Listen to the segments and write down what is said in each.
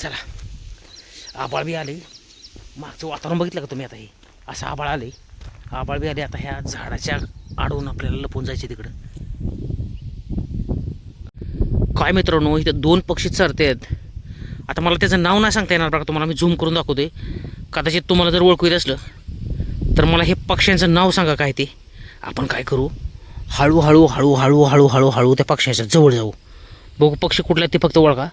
चला. आबाळ बी आले मागचं वातावरण बघितलं का तुम्ही आता हे? असं आबाळ आले आबाळ बी आले आता ह्या झाडाच्या आडवून आपल्याला लपून जायचे तिकडं. काय मित्रांनो इथं दोन पक्षी चरते आहेत आता मला त्याचं नाव नाही सांगता येणार बघा तुम्हाला मी झूम करून दाखवते कदाचित तुम्हाला जर ओळखू येत असलं तर मला हे पक्ष्यांचं नाव सांगा काय ते. आपण काय करू? हळूहळू हळूहळू हळूहळू हळू त्या पक्ष्याच्या जवळ जाऊ. बघू पक्षी कुठला आहेत ते फक्त ओळखा.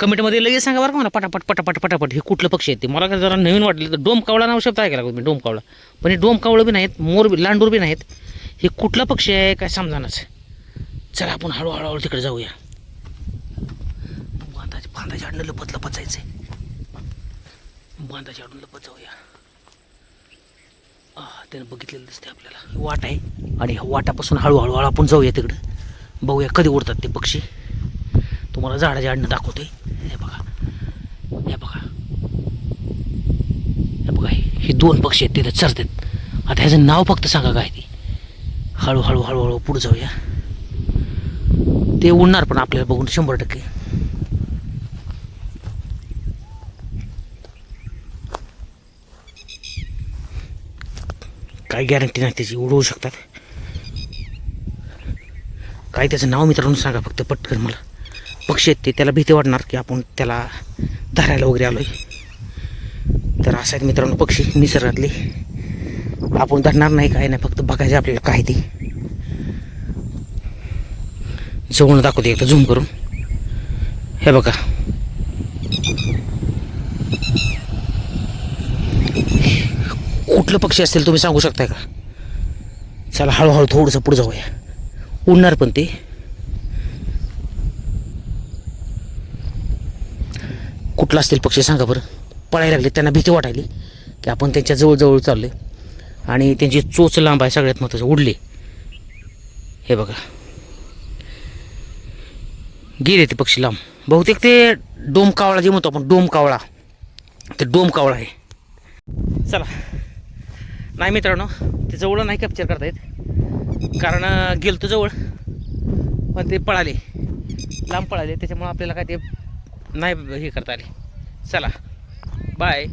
कमेंटमध्ये लगेच सांगा बरं का मला पटापट पटापट पटापट. हे कुठलं पक्षी आहे ते? मला काय जरा नवीन वाटलं. तर डोम कावळा नाव शब्द ऐकायला लागलो मी डोम कावळा. पण हे डोम कावळं बी नाहीत मोर बी लांडूर बी नाहीत. हे कुठला पक्षी आहे काय समजानच. चला आपण हळूहळू हळू तिकडे जाऊया. बांधाच्या बांधाच्या आडनं लपत लपत आहे बांधाच्या आडून लपत जाऊया. त्यानं बघितलेलं दिसते आपल्याला. वाट आहे आणि ह्या वाटापासून हळूहळू आपण जाऊया तिकडं. बघूया कधी उडतात ते पक्षी. तुम्हाला झाडाच्या आडनं दाखवतोय. हे बघा. हे बघा. हे बघा हे दोन पक्षी आहेत तिथे चरतात. आता ह्याचं नाव फक्त सांगा काय ते. हळूहळू हळूहळू पुढे जाऊया. ते उडणार पण आपल्याला बघून शंभर टक्के. काय गॅरंटी नाही त्याची उडवू शकतात. काय त्याचं नाव मित्रांनो सांगा फक्त पटकन मला. पक्षी आहेत ते त्याला भीती वाटणार की आपण त्याला धरायला वगैरे आलोय. तर असं आहेत मित्रांनो पक्षी निसर्गातले. आपण धरणार नाही काय नाही फक्त बघायचं आपल्याला काय ते. जवळ दाखवते एकदा झूम करून. हे बघा. कुठलं पक्षी असेल तुम्ही सांगू शकताय का? चला हळूहळू थोडंसं पुढे जाऊया. उडणार पण ते. कुठला असतील पक्षी सांगा बरं. पळायला लागले त्यांना भीती वाटायली की आपण त्यांच्या जवळजवळ चालले आणि त्यांची चोच लांब आहे सगळ्यात महत्त्वाचं उडले. हे बघा. गेले ते पक्षी लांब. बहुतेक ते डोम कावळा जे म्हणतो आपण डोम कावळा. ते डोम कावळा आहे. चला. नाही मित्रांनो ते जवळ नाही कॅप्चर करता येत कारण गेलतो जवळ. पण ते पळाले. लांब पळाले. त्याच्यामुळं आपल्याला काय ते नाही हे करता आले. चला. बाय